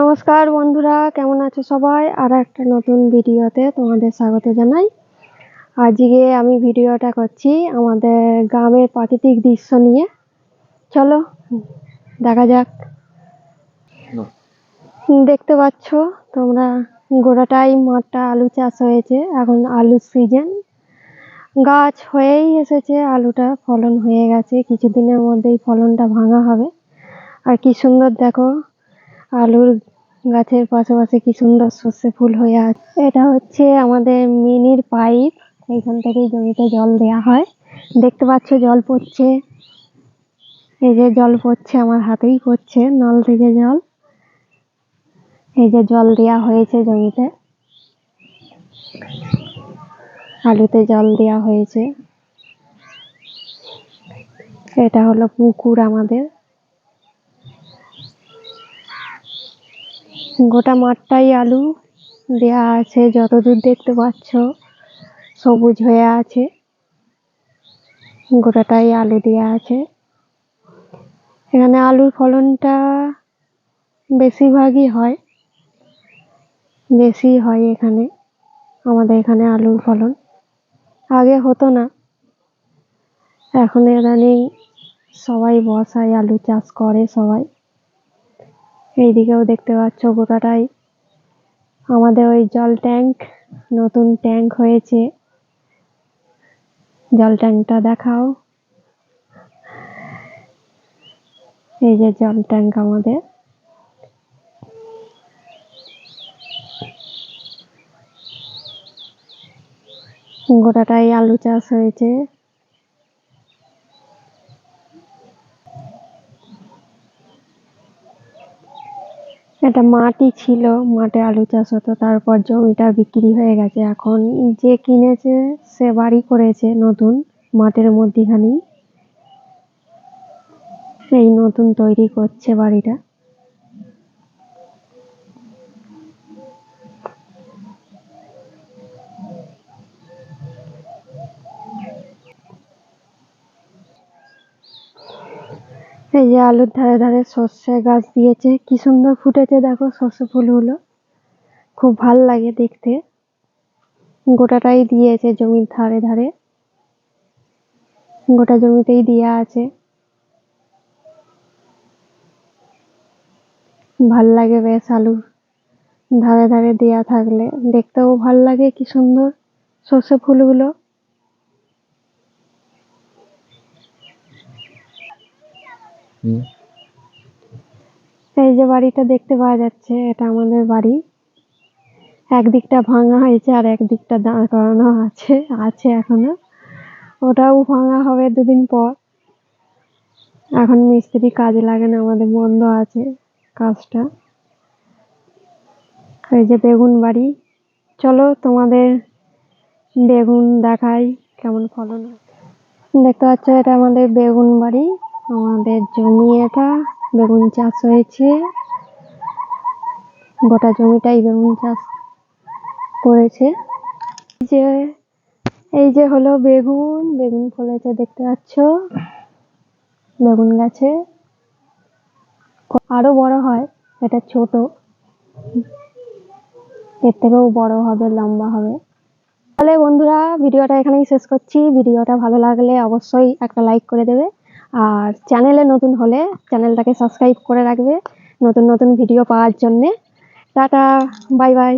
নমস্কার বন্ধুরা, কেমন আছো সবাই? আর একটা নতুন ভিডিওতে তোমাদের স্বাগত জানাই। আজকে আমি ভিডিওটা করছি আমাদের গ্রামের প্রাকৃতিক দৃশ্য নিয়ে। চলো, দেখা যাক। দেখতে পাচ্ছ, তোমরা গোড়াটাই মাঠটা আলু চাষ হয়েছে, এখন আলুর সিজন গাছ হয়েই এসেছে, আলুটা ফলন হয়ে গেছে, কিছুদিনের মধ্যেই ফলনটা ভাঙা হবে। আর কি সুন্দর দেখো আলুর গাছের পাশাপাশি কি সুন্দর সর্ষে ফুল হয়ে আছে। এটা হচ্ছে আমাদের মিনির পাইপ। এইখান থেকেই জমিতে জল দেয়া হয়। দেখতে পাচ্ছ জল পড়ছে। এই যে জল পড়ছে আমার হাতেই পড়ছে, নল থেকে জল। এই যে জল দেয়া হয়েছে জমিতে। আলুতে জল দেয়া হয়েছে। এটা হলো পুকুর আমাদের। গোটা মাঠটাই আলু দেয়া আছে, যতদূর দেখতে পাচ্ছ, সবুজ হয়ে আছে। গোটাটাই আলু দেয়া আছে। এখানে আলুর ফলনটা বেশিরভাগই হয়, বেশি হয় এখানে, আমাদের এখানে আলুর ফলন। আগে হতো না। এখন ইদানিং সবাই বর্ষায় আলু চাষ করে সবাই। এইদিকেও দেখতে পাচ্ছ গোটাটাই। আমাদের ওই জল ট্যাঙ্ক, নতুন ট্যাঙ্ক হয়েছে। জল ট্যাঙ্কটা দেখাও। এই যে জল ট্যাঙ্ক আমাদের। গোটাটাই আলু চাষ হয়েছে। একটা মাটি ছিল, মাঠে আলু চাষ হতো, তারপর জমিটা বিক্রি হয়ে গেছে। এখন যে কিনেছে, সে বাড়ি করেছে নতুন, মাঠের মধ্যিখানি সেই নতুন তৈরি করছে বাড়িটা। এই যে আলুর ধারে ধারে সর্ষে গাছ দিয়েছে, কি সুন্দর ফুটেছে দেখো সর্ষে ফুলগুলো। খুব ভালো লাগে দেখতে। গোটাটাই দিয়েছে জমির ধারে ধারে। গোটা জমিতেই দেওয়া আছে। ভালো লাগে বেশ আলু ধারে ধারে দেয়া থাকলে। দেখতেও ভালো লাগে কি সুন্দর সর্ষে ফুলগুলো। এই যে বাড়িটা দেখতে পাওয়া যাচ্ছে, এটা আমাদের বাড়ি। একদিকটা ভাঙা হয়েছে আর একদিকটা দাঁড় করানো আছে আছে এখনও। ওটাও ভাঙা হবে দুদিন পর। এখন মিস্ত্রি কাজে লাগে না, আমাদের বন্ধ আছে কাজটা। এই যে বেগুন বাড়ি। চলো তোমাদের বেগুন দেখাই কেমন ফলন দেখতে পাচ্ছ, এটা আমাদের বেগুন বাড়ি। আমাদের জমি এটা বেগুন চাষ হয়েছে। গোটা জমিটাই বেগুন চাষ করেছে। যে, এই যে হলো বেগুন বেগুন ফলেছে দেখতে পাচ্ছ, বেগুন গাছে। আরও বড় হয়, এটা ছোট। এর থেকেও বড় হবে, লম্বা হবে। তাহলে বন্ধুরা, ভিডিওটা এখানেই শেষ করছি। ভিডিওটা ভালো লাগলে অবশ্যই একটা লাইক করে দেবে। আর চ্যানেলে নতুন হলে চ্যানেলটাকে সাবস্ক্রাইব করে রাখবে নতুন নতুন ভিডিও পাওয়ার জন্যে। Tata bye bye